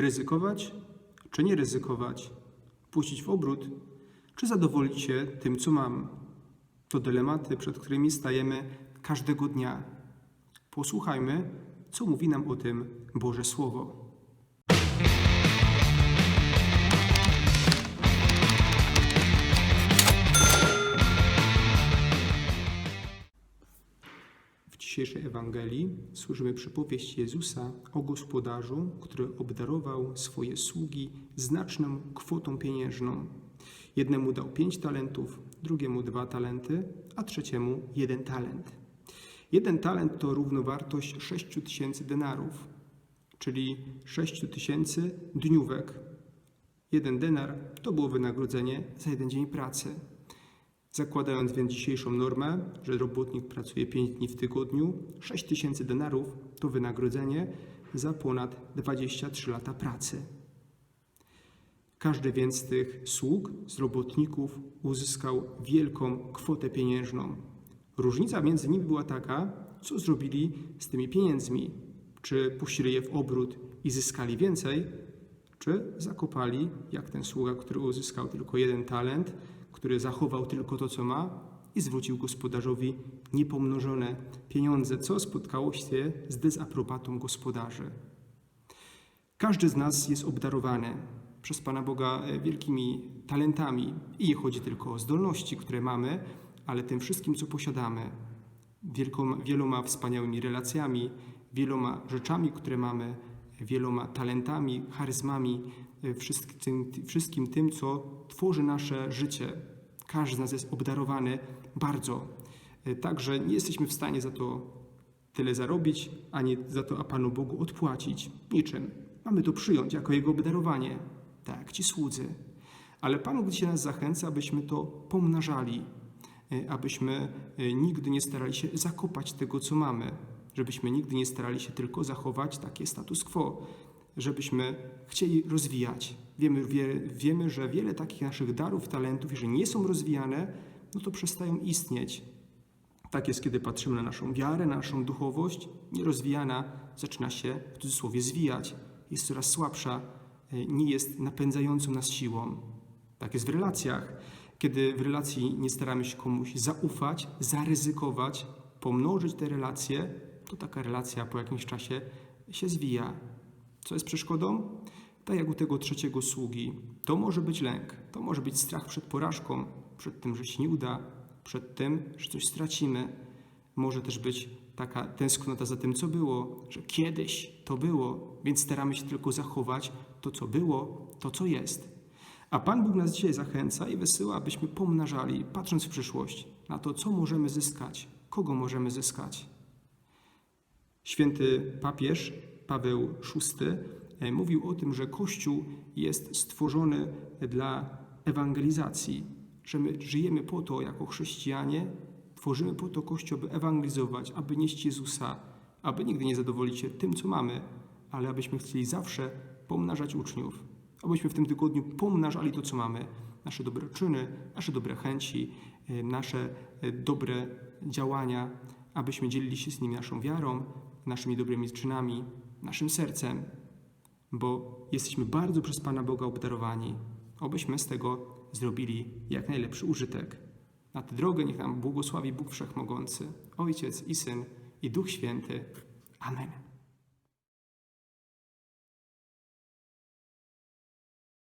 Ryzykować czy nie ryzykować? Puścić w obrót czy zadowolić się tym, co mam? To dylematy, przed którymi stajemy każdego dnia. Posłuchajmy, co mówi nam o tym Boże Słowo. Dzisiejszej Ewangelii słyszymy przypowieść Jezusa o gospodarzu, który obdarował swoje sługi znaczną kwotą pieniężną. Jednemu dał pięć talentów, drugiemu dwa talenty, a trzeciemu jeden talent. Jeden talent to równowartość sześciu tysięcy denarów, czyli sześciu tysięcy dniówek. Jeden denar to było wynagrodzenie za jeden dzień pracy. Zakładając więc dzisiejszą normę, że robotnik pracuje 5 dni w tygodniu, 6 tysięcy denarów to wynagrodzenie za ponad 23 lata pracy. Każdy więc z tych sług, z robotników uzyskał wielką kwotę pieniężną. Różnica między nimi była taka, co zrobili z tymi pieniędzmi. Czy puścili je w obrót i zyskali więcej, czy zakopali, jak ten sługa, który uzyskał tylko jeden talent, który zachował tylko to, co ma i zwrócił gospodarzowi niepomnożone pieniądze, co spotkało się z dezaprobatą gospodarzy. Każdy z nas jest obdarowany przez Pana Boga e, wielkimi talentami i nie chodzi tylko o zdolności, które mamy, ale tym wszystkim, co posiadamy. Wielkoma, wieloma wspaniałymi relacjami, wieloma rzeczami, które mamy, wieloma talentami, charyzmami, e, wszystkim, wszystkim tym, co tworzy nasze życie. Każdy z nas jest obdarowany bardzo. E, Także nie jesteśmy w stanie za to tyle zarobić, ani za to a Panu Bogu odpłacić niczym. Mamy to przyjąć jako Jego obdarowanie, tak ci słudzy. Ale Pan Bóg dzisiaj nas zachęca, abyśmy to pomnażali, e, abyśmy nigdy nie starali się zakopać tego, co mamy, żebyśmy nigdy nie starali się tylko zachować takie status quo, żebyśmy chcieli rozwijać. Wiemy, wie, wiemy, że wiele takich naszych darów, talentów, jeżeli nie są rozwijane, no to przestają istnieć. Tak jest, kiedy patrzymy na naszą wiarę, na naszą duchowość, nierozwijana zaczyna się w cudzysłowie zwijać, jest coraz słabsza, e, nie jest napędzającą nas siłą. Tak jest w relacjach. Kiedy w relacji nie staramy się komuś zaufać, zaryzykować, pomnożyć te relacje, to taka relacja po jakimś czasie się zwija. Co jest przeszkodą? Tak jak u tego trzeciego sługi. To może być lęk, to może być strach przed porażką, przed tym, że się nie uda, przed tym, że coś stracimy. Może też być taka tęsknota za tym, co było, że kiedyś to było, więc staramy się tylko zachować to, co było, to, co jest. A Pan Bóg nas dzisiaj zachęca i wysyła, abyśmy pomnażali, patrząc w przyszłość, na to, co możemy zyskać, kogo możemy zyskać. Święty papież Paweł VI e, mówił o tym, że Kościół jest stworzony dla ewangelizacji, że my żyjemy po to jako chrześcijanie, tworzymy po to Kościół, aby ewangelizować, aby nieść Jezusa, aby nigdy nie zadowolić się tym, co mamy, ale abyśmy chcieli zawsze pomnażać uczniów, abyśmy w tym tygodniu pomnażali to, co mamy, nasze dobre czyny, nasze dobre chęci, e, nasze e, dobre działania, abyśmy dzielili się z nimi naszą wiarą, naszymi dobrymi czynami, naszym sercem, bo jesteśmy bardzo przez Pana Boga obdarowani, obyśmy z tego zrobili jak najlepszy użytek. Na tę drogę niech nam błogosławi Bóg Wszechmogący, Ojciec i Syn i Duch Święty. Amen.